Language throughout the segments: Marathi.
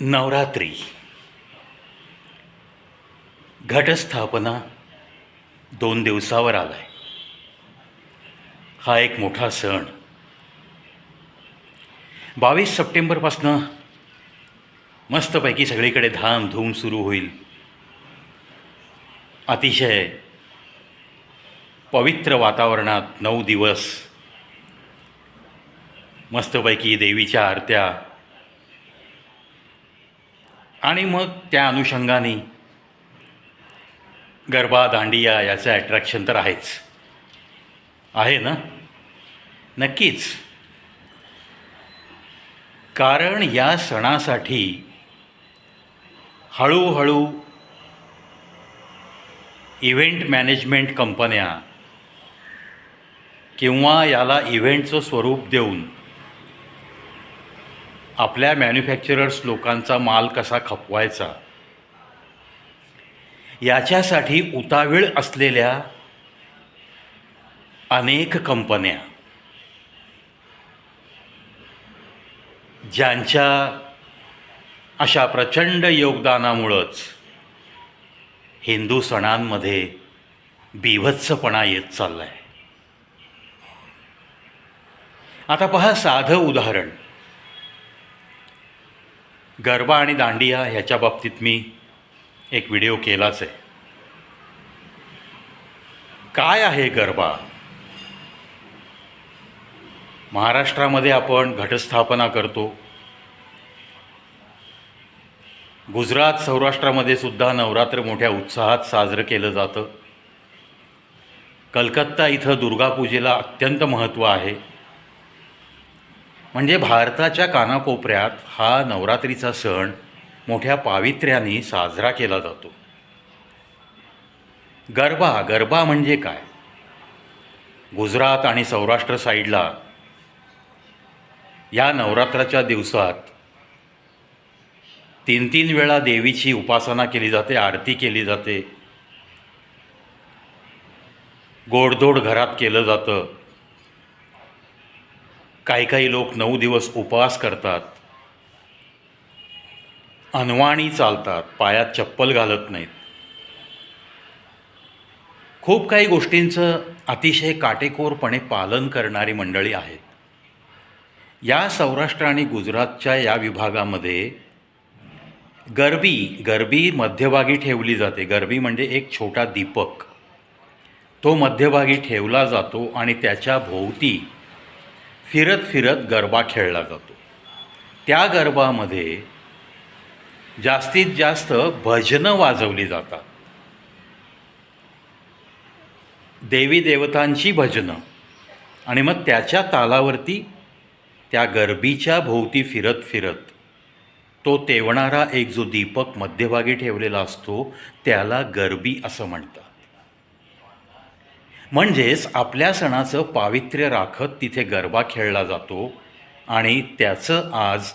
नवरात्री. घटस्थापना दोन दिवसावर आला आहे हा एक मोठा सण. बावीस सप्टेंबरपासनं मस्तपैकी सगळीकडे धामधूम सुरू होईल. अतिशय पवित्र वातावरणात नऊ दिवस. मस्तपैकी देवीच्या आरत्या आणि मग त्या अनुषंगाने गरबा दांडिया याचं ॲट्रॅक्शन तर आहेच. आहे ना? नक्कीच. कारण या सणासाठी हळूहळू इव्हेंट मॅनेजमेंट कंपन्या किंवा याला इव्हेंटचं स्वरूप देऊन आपल्या मॅन्युफॅक्चरर्स लोकांचा माल कसा खपवायचा? याच्यासाठी उतावीळ असलेल्या अनेक कंपन्या ज्यांच्या अशा प्रचंड योगदानामुळंच हिंदू सणांमध्ये बीभत्सपणा येत चालला आहे आता पहा साधं उदाहरण. गरबा आणि दांडिया ह्याच्या बाबतीत मी एक व्हिडिओ केलाच आहे. काय आहे गरबा? महाराष्ट्रामध्ये आपण घटस्थापना करतो. गुजरात सौराष्ट्रामध्ये सुद्धा नवरात्र मोठ्या उत्साहात साजरं केलं जातं. कलकत्ता इथं दुर्गापूजेला अत्यंत महत्त्व आहे. म्हणजे भारताच्या कानाकोपऱ्यात हा नवरात्रीचा सण मोठ्या पावित्र्याने साजरा केला जातो. गरबा गरबा म्हणजे काय? गुजरात आणि सौराष्ट्र साईडला या नवरात्राच्या दिवसात तीन तीन वेळा देवीची उपासना केली जाते आरती केली जाते. गोडधोड घरात केलं जातं. काही काही लोक नऊ दिवस उपवास करतात. अनवाणी चालतात पायात चप्पल घालत नाहीत. खूप काही गोष्टींचं अतिशय काटेकोरपणे पालन करणारी मंडळी आहेत. या सौराष्ट्र आणि गुजरातच्या या विभागामध्ये गरबी गरबी मध्यभागी ठेवली जाते. गरबी म्हणजे एक छोटा दीपक. तो मध्यभागी ठेवला जातो आणि त्याच्या भोवती फिरत फिरत गरबा खेळला जातो. त्या गरबामध्ये जास्तीत जास्त भजनं वाजवली जातात. देवी देवतांची भजनं आणि मग त्याच्या तालावरती त्या गरबीच्या भोवती फिरत फिरत तो तेवणारा एक जो दीपक मध्यभागी ठेवलेला असतो त्याला गरबी असं म्हणतात. म्हणजेच आपल्या सणाचं पावित्र्य राखत तिथे गरबा खेळला जातो आणि त्याचं आज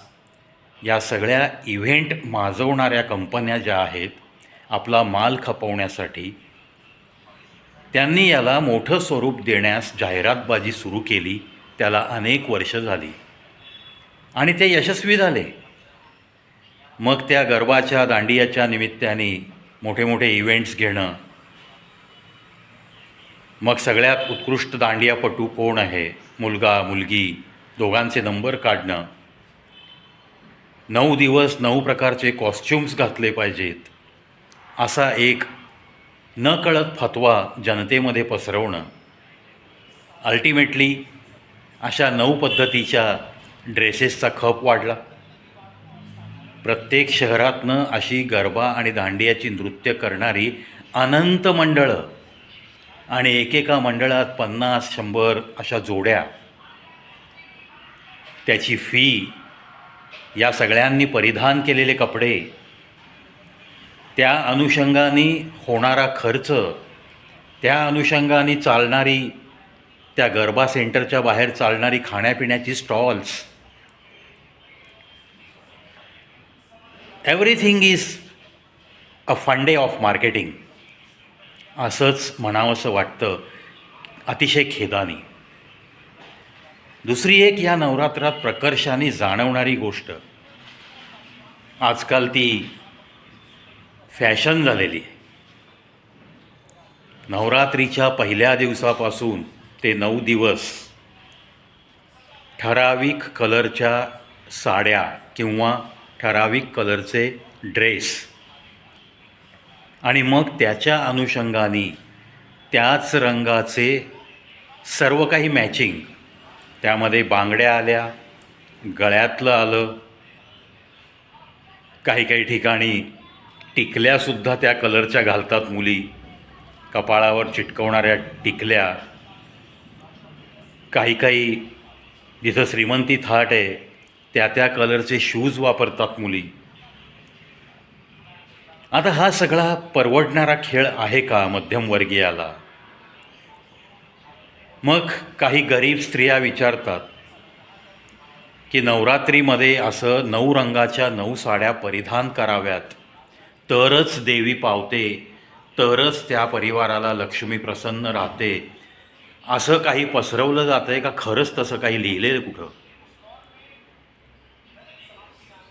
या सगळ्या इव्हेंट माजवणाऱ्या कंपन्या ज्या आहेत आपला माल खपवण्यासाठी त्यांनी याला मोठं स्वरूप देण्यास जाहिरातबाजी सुरू केली त्याला अनेक वर्ष झाली. आणि ते यशस्वी झाले. मग त्या गरबाच्या दांडियाच्या निमित्ताने मोठे मोठे इव्हेंट्स घेणं मग सगळ्यात उत्कृष्ट दांडियापटू कोण आहे? मुलगा मुलगी दोघांचे नंबर काढणं. नऊ दिवस नऊ प्रकारचे कॉस्च्युम्स घातले पाहिजेत. असा एक न कळत फतवा जनतेमध्ये पसरवणं. अल्टिमेटली अशा नऊ पद्धतीच्या ड्रेसेसचा खप वाढला. प्रत्येक शहरातनं अशी गरबा आणि दांडियाची नृत्य करणारी अनंत मंडळं आणि एकेका मंडळात पन्नास शंभर अशा जोड्या. त्याची फी या सगळ्यांनी परिधान केलेले कपडे. त्या अनुषंगाने होणारा खर्च त्या अनुषंगाने चालणारी त्या गरबा सेंटरच्या बाहेर चालणारी खाण्यापिण्याची स्टॉल्स. एव्हरीथिंग इज अ फंडे ऑफ मार्केटिंग असंच म्हणावंसं वाटतं अतिशय खेदानी. दुसरी एक या नवरात्रात प्रकर्षाने जाणवणारी गोष्ट. आजकाल ती फॅशन झालेली. आहे नवरात्रीच्या पहिल्या दिवसापासून ते नऊ दिवस ठराविक कलरच्या साड्या किंवा ठराविक कलरचे ड्रेस आणि मग त्याच्या अनुषंगाने त्याच रंगाचे सर्व काही मॅचिंग त्यामध्ये बांगड्या आल्या गळ्यातलं आलं काही काही ठिकाणी टिकल्यासुद्धा त्या कलरच्या घालतात मुली. कपाळावर चिटकवणाऱ्या टिकल्या. काही काही जिथं श्रीमंती थाट आहे त्या त्या कलरचे शूज वापरतात मुली. आता हा सगळा परवडणारा खेळ आहे का मध्यमवर्गीयाला? मग काही गरीब स्त्रिया विचारतात की नवरात्रीमध्ये असं नऊ रंगाच्या नऊ साड्या परिधान कराव्यात. तरच देवी पावते तरच त्या परिवाराला लक्ष्मी प्रसन्न राहते. असं काही पसरवलं जातं आहे का? खरंच तसं काही लिहिलेलं कुठं?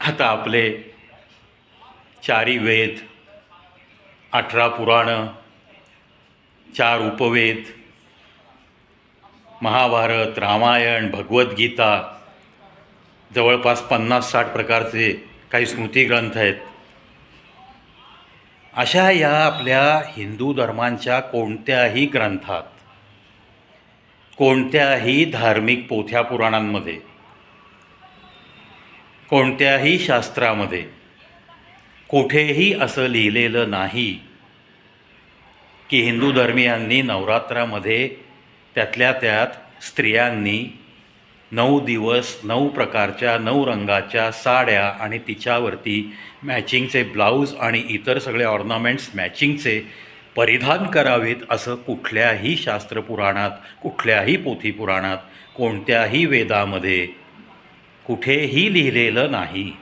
आता आपले चारी वेद अठरा पुराणं चार उपवेद महाभारत रामायण भगवद्गीता जवळपास पन्नास साठ प्रकारचे काही स्मृतिग्रंथ आहेत. अशा या आपल्या हिंदू धर्मांच्या कोणत्याही ग्रंथात कोणत्याही धार्मिक पोथ्या पुराणांमध्ये कोणत्याही शास्त्रामध्ये कुठेही असं लिहिलेलं नाही की हिंदू धर्मियांनी नवरात्रामध्ये त्यातल्या त्यात स्त्रियांनी नऊ दिवस नऊ प्रकारच्या नऊ रंगाच्या साड्या आणि तिच्यावरती मॅचिंगचे ब्लाऊज आणि इतर सगळे ऑर्नामेंट्स मॅचिंगचे परिधान करावेत असं कुठल्याही शास्त्रपुराणात कुठल्याही पोथीपुराणात कोणत्याही वेदामध्ये कुठेही लिहिलेलं नाही.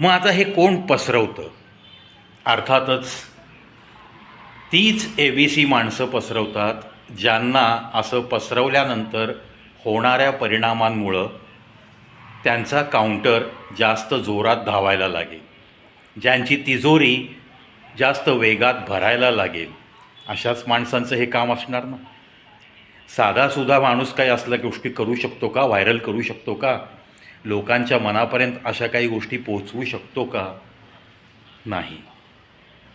मग आता हे कोण पसरवतं? अर्थातच तीच ए बी सी माणसं पसरवतात ज्यांना असं पसरवल्यानंतर होणाऱ्या परिणामांमुळं त्यांचा काउंटर जास्त जोरात धावायला लागेल. ज्यांची तिजोरी जास्त वेगात भरायला लागेल. अशाच माणसांचं हे काम असणार ना? साधासुद्धा माणूस काही असल्या गोष्टी करू शकतो का? व्हायरल करू शकतो का? लोकांच्या मनापर्यंत अशा काही गोष्टी पोचवू शकतो का? नाही.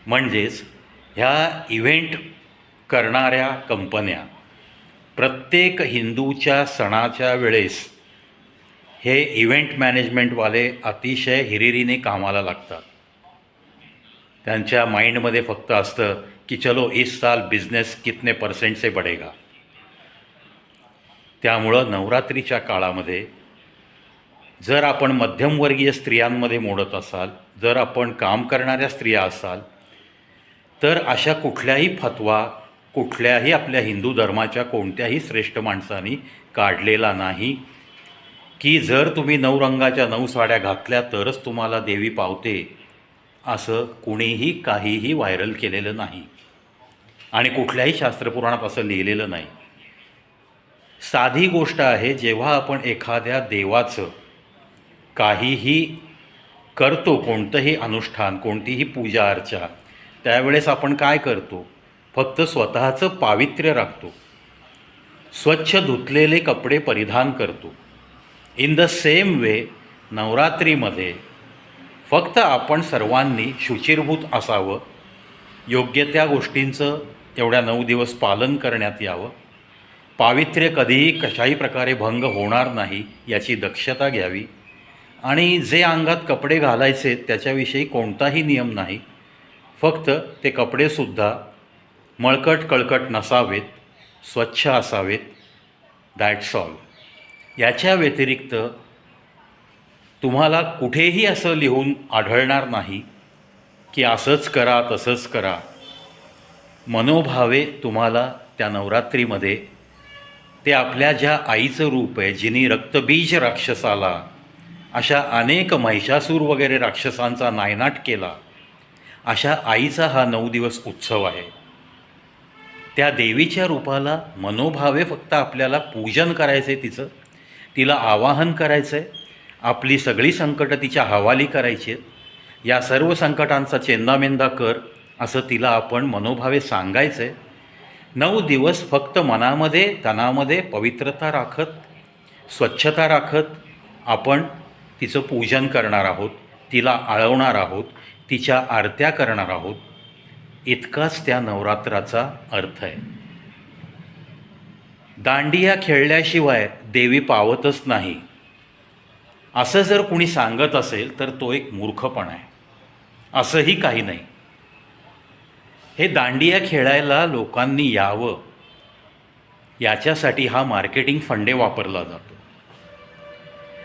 म्हणजेच ह्या इव्हेंट करणाऱ्या कंपन्या प्रत्येक हिंदूच्या सणाच्या वेळेस हे इव्हेंट मॅनेजमेंटवाले अतिशय हिरिरीने कामाला लागतात. त्यांच्या माइंडमध्ये फक्त असतं की चलो इस साल बिझनेस कितने परसेंट से बढेगा. त्यामुळं नवरात्रीच्या काळामध्ये जर आपण मध्यमवर्गीय स्त्रियांमध्ये मोडत असाल जर आपण काम करणाऱ्या स्त्रिया असाल तर अशा कुठल्याही फतवा कुठल्याही आपल्या हिंदू धर्माच्या कोणत्याही श्रेष्ठ माणसांनी काढलेला नाही की जर तुम्ही नऊ रंगाच्या नऊ साड्या घातल्या तरच तुम्हाला देवी पावते असं कुणीही काहीही व्हायरल केलेलं नाही. आणि कुठल्याही शास्त्रपुराणात असं लिहिलेलं नाही. साधी गोष्ट आहे जेव्हा आपण एखाद्या देवाचं काहीही करतो कोणतंही अनुष्ठान कोणतीही पूजा अर्चा त्यावेळेस आपण काय करतो? फक्त स्वतःचं पावित्र्य राखतो. स्वच्छ धुतलेले कपडे परिधान करतो. इन द सेम वे नवरात्रीमध्ये फक्त आपण सर्वांनी शुचिरभूत असावं योग्य त्या गोष्टींचं एवढ्या नऊ दिवस पालन करण्यात यावं. पावित्र्य कधीही कशाही प्रकारे भंग होणार नाही याची दक्षता घ्यावी. आणि जे अंगात कपडे घालायचे त्याच्याविषयी कोणताही नियम नाही. फक्त ते कपडेसुद्धा मळकट कळकट नसावेत स्वच्छ असावेत. दॅट्स ऑल याच्या व्यतिरिक्त तुम्हाला कुठेही असं लिहून आढळणार नाही की असंच करा तसंच करा. मनोभावे तुम्हाला त्या नवरात्रीमध्ये ते आपल्या ज्या आईचं रूप आहे जिनी रक्तबीज राक्षसाला अशा अनेक महिषासूर वगैरे राक्षसांचा नायनाट केला. अशा आईचा हा नऊ दिवस उत्सव आहे. त्या देवीच्या रूपाला मनोभावे फक्त आपल्याला पूजन करायचं आहे तिचं. तिला आवाहन करायचं आहे आपली सगळी संकटं तिच्या हवाली करायची आहेत या सर्व संकटांचा चेंदामेंदा कर असं तिला आपण मनोभावे सांगायचं आहे नऊ दिवस फक्त मनामध्ये तनामध्ये पवित्रता राखत स्वच्छता राखत आपण तिचं पूजन करणार आहोत तिला आळवणार आहोत तिच्या आरत्या करणार आहोत इतकाच त्या नवरात्राचा अर्थ आहे. दांडिया खेळल्याशिवाय देवी पावतच नाही. असं जर कुणी सांगत असेल तर तो एक मूर्खपणा आहे. असंही काही नाही. हे दांडिया खेळायला लोकांनी यावं याच्यासाठी हा मार्केटिंग फंडे वापरला जातो.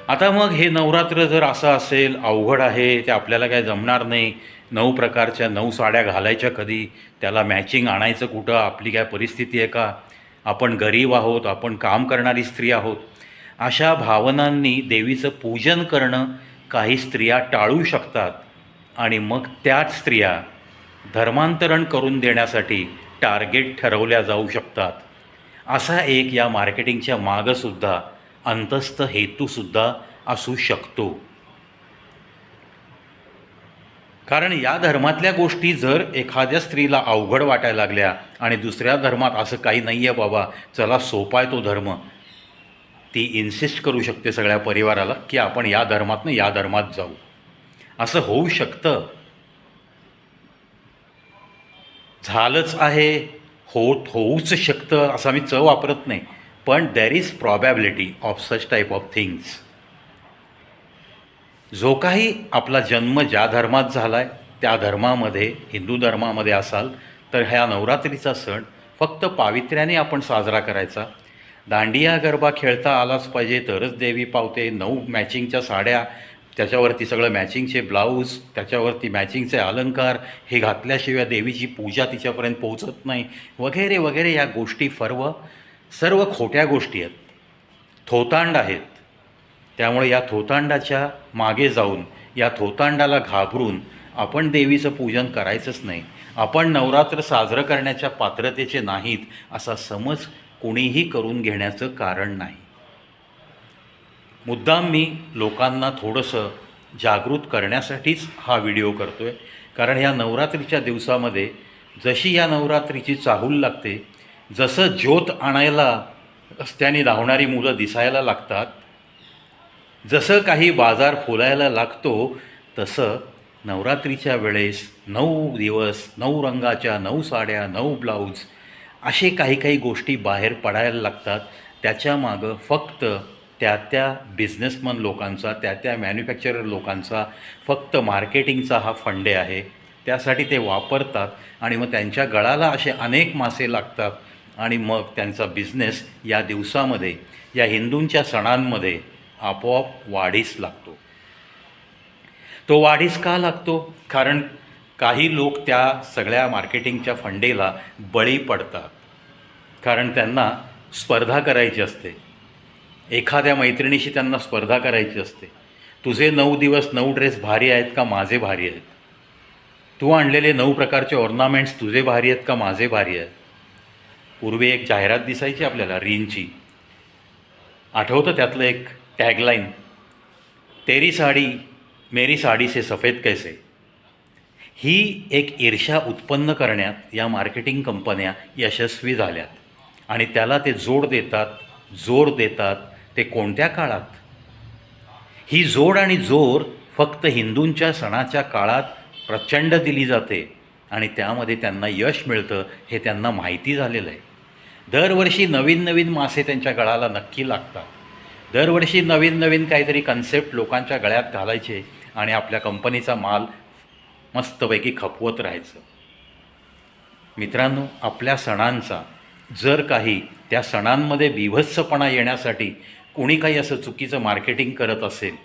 आता मग हे नवरात्र जर असं असेल अवघड आहे ते आपल्याला काय जमणार नाही. नऊ प्रकारच्या नऊ साड्या घालायच्या कधी त्याला मॅचिंग आणायचं कुठं आपली काय परिस्थिती आहे का? आपण गरीब आहोत आपण काम करणारी स्त्री आहोत. अशा भावनांनी देवीचं पूजन करणं काही स्त्रिया टाळू शकतात आणि मग त्याच स्त्रिया धर्मांतरण करून देण्यासाठी टार्गेट ठरवल्या जाऊ शकतात. असा एक या मार्केटिंगच्या मागंसुद्धा अंतस्थ हेतूसुद्धा असू शकतो. कारण या धर्मातल्या गोष्टी जर एखाद्या स्त्रीला अवघड वाटायला लागल्या आणि दुसऱ्या धर्मात असं काही नाही आहे बाबा चला सोपा आहे तो धर्म. ती इन्सिस्ट करू शकते सगळ्या परिवाराला की आपण या धर्मातनं या धर्मात जाऊ. असं होऊ शकतं. झालंच आहे होत होऊच शकतं असं आम्ही च वापरत नाही. पण there is probability of such type of things जो काही आपला जन्म ज्या धर्मात झाला आहे त्या धर्मामध्ये हिंदू धर्मामध्ये असाल तर ह्या नवरात्रीचा सण फक्त पावित्र्याने आपण साजरा करायचा. दांडिया गरबा खेळता आलाच पाहिजे तरच देवी पावते. नऊ मॅचिंगच्या साड्या त्याच्यावरती सगळं मॅचिंगचे ब्लाऊज त्याच्यावरती मॅचिंगचे अलंकार हे घातल्याशिवाय देवीची पूजा तिच्यापर्यंत पोहोचत नाही. वगैरे वगैरे या गोष्टी सर्व सर्व खोट्या गोष्टी आहेत. थोतांड आहेत. त्यामुळे या थोतांडाच्या मागे जाऊन या थोतांडाला घाबरून आपण देवीचं पूजन करायचंच नाही. आपण नवरात्र साजरं करण्याच्या पात्रतेचे नाहीत असा समज कोणीही करून घेण्याचं कारण नाही. मुद्दाम मी लोकांना थोडंसं जागृत करण्यासाठीच हा व्हिडिओ करतो आहे कारण ह्या नवरात्रीच्या दिवसामध्ये जशी या नवरात्रीची चाहूल लागते जसं ज्योत आणायला रस्त्याने धावणारी मुलं दिसायला लागतात जसं काही बाजार फुलायला लागतो तसं नवरात्रीच्या वेळेस नऊ दिवस नऊ रंगाच्या नऊ साड्या नऊ ब्लाऊज असे काही काही गोष्टी बाहेर पडायला लागतात. त्याच्यामागं फक्त त्या त्या बिझनेसमन लोकांचा त्या त्या मॅन्युफॅक्चरर लोकांचा फक्त मार्केटिंगचा हा फंडे आहे. त्यासाठी ते वापरतात आणि मग त्यांच्या गळाला असे अनेक मासे लागतात. आणि मग त्यांचा बिझनेस या दिवसामध्ये या हिंदूंच्या सणांमध्ये आपोआप वाढीस लागतो. तो वाढीस का लागतो? कारण काही लोक त्या सगळ्या मार्केटिंगच्या फंडेला बळी पडतात. कारण त्यांना स्पर्धा करायची असते. एखाद्या मैत्रिणीशी त्यांना स्पर्धा करायची असते. तुझे नऊ दिवस नऊ ड्रेस भारी आहेत का माझे भारी आहेत? तू आणलेले नऊ प्रकारचे ऑर्नामेंट्स तुझे भारी आहेत का माझे भारी आहेत? पूर्वी एक जाहिरात दिसायची आपल्याला रीनची आठवतं त्यातलं एक टॅगलाईन तेरी साडी मेरी साडी से सफेद कैसे? ही एक ईर्षा उत्पन्न करण्यात या मार्केटिंग कंपन्या यशस्वी झाल्यात. आणि त्याला ते जोड देतात जोर देतात ते कोणत्या काळात? ही जोड आणि जोर फक्त हिंदूंच्या सणाच्या काळात प्रचंड दिली जाते. आणि त्यामध्ये त्यांना यश मिळतं हे त्यांना माहिती झालेलं आहे. दरवर्षी नवीन नवीन मासे त्यांच्या गळाला नक्की लागतात. दरवर्षी नवीन नवीन काहीतरी कन्सेप्ट लोकांच्या गळ्यात घालायचे आणि आपल्या कंपनीचा माल मस्तपैकी खपवत राहायचं. मित्रांनो आपल्या सणांचा जर काही त्या सणांमध्ये बिभत्सपणा येण्यासाठी कोणी काही असं चुकीचं मार्केटिंग करत असेल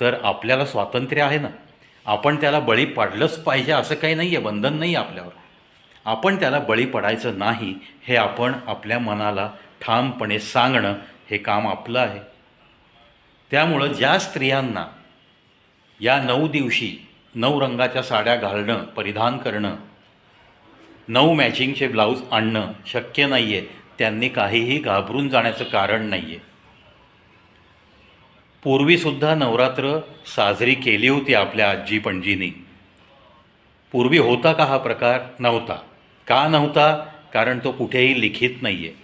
तर आपल्याला स्वातंत्र्य आहे ना? आपण त्याला बळी पडलंच पाहिजे असं काही नाही आहे बंधन नाही आहे आपल्यावर. आपण त्याला बळी पडायचं नाही हे आपण आपल्या मनाला ठामपणे सांगणं हे काम आपलं आहे. त्यामुळं ज्या स्त्रियांना या नऊ दिवशी नऊ रंगाच्या साड्या घालणं परिधान करणं नऊ मॅचिंगचे ब्लाऊज आणणं शक्य नाही आहे त्यांनी काहीही घाबरून जाण्याचं कारण नाही आहे पूर्वीसुद्धा नवरात्र साजरी केली होती आपल्या आजी पणजीनी. पूर्वी होता का हा प्रकार? नव्हता. का नव्हता? कारण तो कुठेही लिखित नाही आहे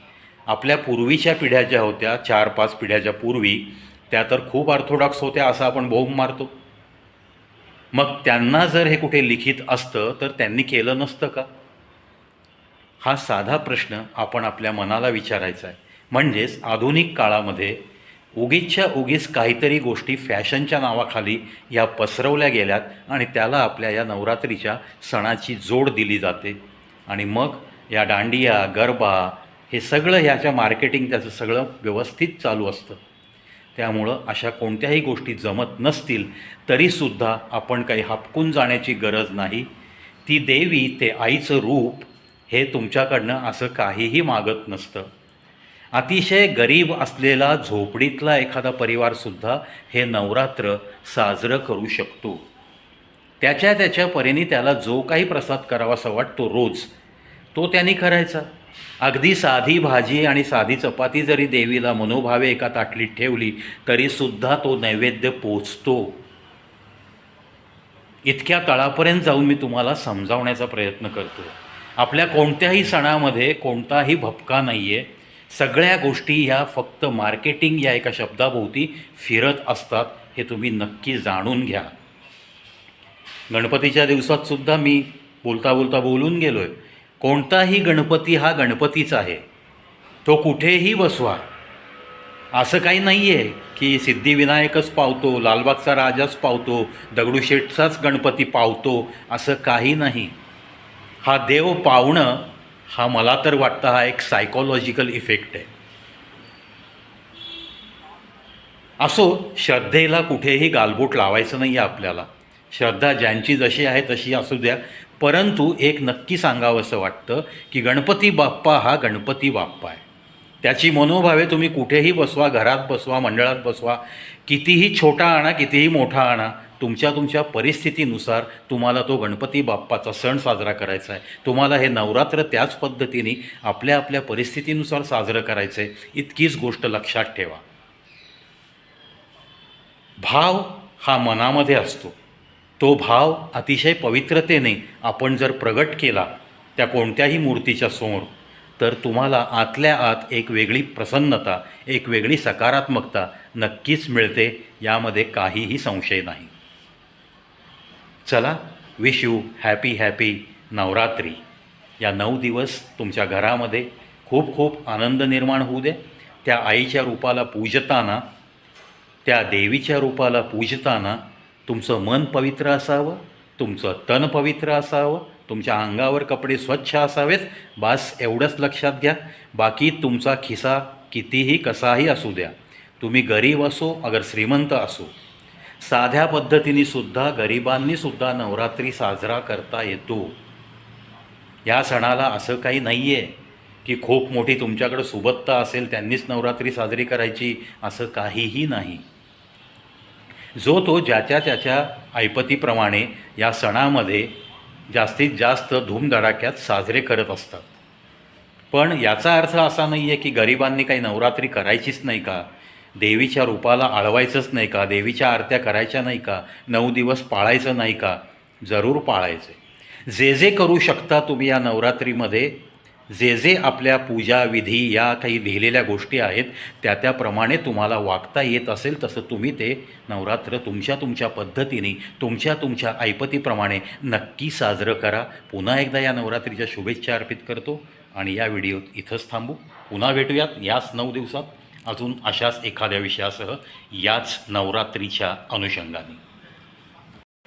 आपल्या पूर्वीच्या पिढ्या ज्या होत्या चार पाच पिढ्याच्या पूर्वी त्या तर खूप ऑर्थोडॉक्स होत्या असं आपण बोंब मारतो. मग त्यांना जर हे कुठे लिखित असतं तर त्यांनी केलं नसतं का? हा साधा प्रश्न आपण आपल्या मनाला विचारायचा आहे. म्हणजेच आधुनिक काळामध्ये उगीचच्या उगीच काहीतरी गोष्टी फॅशनच्या नावाखाली या पसरवल्या गेल्यात आणि त्याला आपल्या या नवरात्रीच्या सणाची जोड दिली जाते. आणि मग या दांडिया गरबा हे सगळं ह्याच्या मार्केटिंग त्याचं सगळं व्यवस्थित चालू असतं. त्यामुळं अशा कोणत्याही गोष्टी जमत नसतील तरीसुद्धा आपण काही हपकून जाण्याची गरज नाही. ती देवी ते आईचं रूप हे तुमच्याकडनं असं काहीही मागत नसतं. अतिशय गरीब असलेला झोपडीतला एखादा परिवारसुद्धा हे नवरात्र साजरं करू शकतो. त्याच्या त्याच्या परीने त्याला जो काही प्रसाद करावासा वाटतो रोज तो त्यांनी करायचा. अगदी साधी भाजी आणि साधी चपाती जरी देवीला मनोभावे एका ताटलीत ठेवली तरीसुद्धा तो नैवेद्य पोचतो. इतक्या तळापर्यंत जाऊन मी तुम्हाला समजावण्याचा प्रयत्न करतो आपल्या कोणत्याही सणामध्ये कोणताही भपका नाही आहे सगळ्या गोष्टी ह्या फक्त मार्केटिंग या एका शब्दाभोवती फिरत असतात हे तुम्ही नक्की जाणून घ्या. गणपतीच्या दिवसातसुद्धा मी बोलता बोलता बोलून गेलो आहे कोणताही गणपती हा गणपतीच आहे. तो कुठेही बसवा. असं काही नाही आहे की सिद्धिविनायकच पावतो लालबागचा राजाच पावतो दगडूशेठचाच गणपती पावतो असं काही नाही. हा देव पावणं हा मला तर वाटतं हा एक सायकोलॉजिकल इफेक्ट आहे. असो श्रद्धेला कुठेही गालबोट लावायचं नाही आहे आपल्याला. श्रद्धा ज्यांची जशी आहे तशी असू द्या. परंतु एक नक्की सांगावंसं वाटतं की गणपती बाप्पा हा गणपती बाप्पा आहे. त्याची मनोभावे तुम्ही कुठेही बसवा घरात बसवा मंडळात बसवा कितीही छोटा आणा कितीही मोठा आणा तुमच्या तुमच्या परिस्थितीनुसार तुम्हाला तो गणपती बाप्पाचा सण साजरा करायचा आहे. तुम्हाला हे नवरात्र त्याच पद्धतीने आपल्या आपल्या परिस्थितीनुसार साजरं करायचं आहे इतकीच गोष्ट लक्षात ठेवा. भाव हा मनामध्ये असतो. तो भाव अतिशय पवित्रतेने आपण जर प्रगट केला त्या कोणत्याही मूर्तीच्या समोर तर तुम्हाला आतल्या आत एक वेगळी प्रसन्नता एक वेगळी सकारात्मकता नक्कीच मिळते. यामध्ये काहीही संशय नाही. चला wish you happy happy Navratri. या नऊ दिवस तुमच्या घरामध्ये खूप खूप आनंद निर्माण होऊ दे. त्या आईच्या रूपाला पूजताना त्या देवीच्या रूपाला पूजताना तुमचं मन पवित्र असावं तुमचं तन पवित्र असावं तुमच्या अंगावर कपडे स्वच्छ असावेत. बास एवढंच लक्षात घ्या. बाकी तुमचा खिसा कितीही कसाही असू द्या. तुम्ही गरीब असो अगर श्रीमंत असो साध्या पद्धतीने सुद्धा गरिबांनी सुद्धा नवरात्री साजरा करता येतो. या सणाला असं काही नाही आहे की खूप मोठी तुमच्याकडं सुबत्ता असेल त्यांनीच नवरात्री साजरी करायची असं काहीही नाही. जो तो ज्याच्या त्याच्या ऐपतीप्रमाणे या सणामध्ये जास्तीत जास्त धूमधडाक्यात साजरे करत असतात. पण याचा अर्थ असा नाही आहे की गरिबांनी काही नवरात्री करायचीच नाही का? देवीच्या रूपाला आळवायचंच नाही का? देवीच्या आरत्या करायच्या नाही का? नऊ दिवस पाळायचं नाही का? जरूर पाळायचे. जे जे करू शकता तुम्ही या नवरात्रीमध्ये जे जे आपल्या पूजा विधी या काही लिहिलेल्या गोष्टी आहेत त्या त्याप्रमाणे तुम्हाला वागता येत असेल तसं तुम्ही ते नवरात्र तुमच्या तुमच्या पद्धतीने तुमच्या तुमच्या ऐपतीप्रमाणे नक्की साजरं करा. पुन्हा एकदा या नवरात्रीच्या शुभेच्छा अर्पित करतो आणि या व्हिडिओत इथंच थांबू. पुन्हा भेटूयात याच नऊ दिवसात. अजून अशाच एखाद्या विषयासह याच नवरात्रीच्या अनुषंगाने.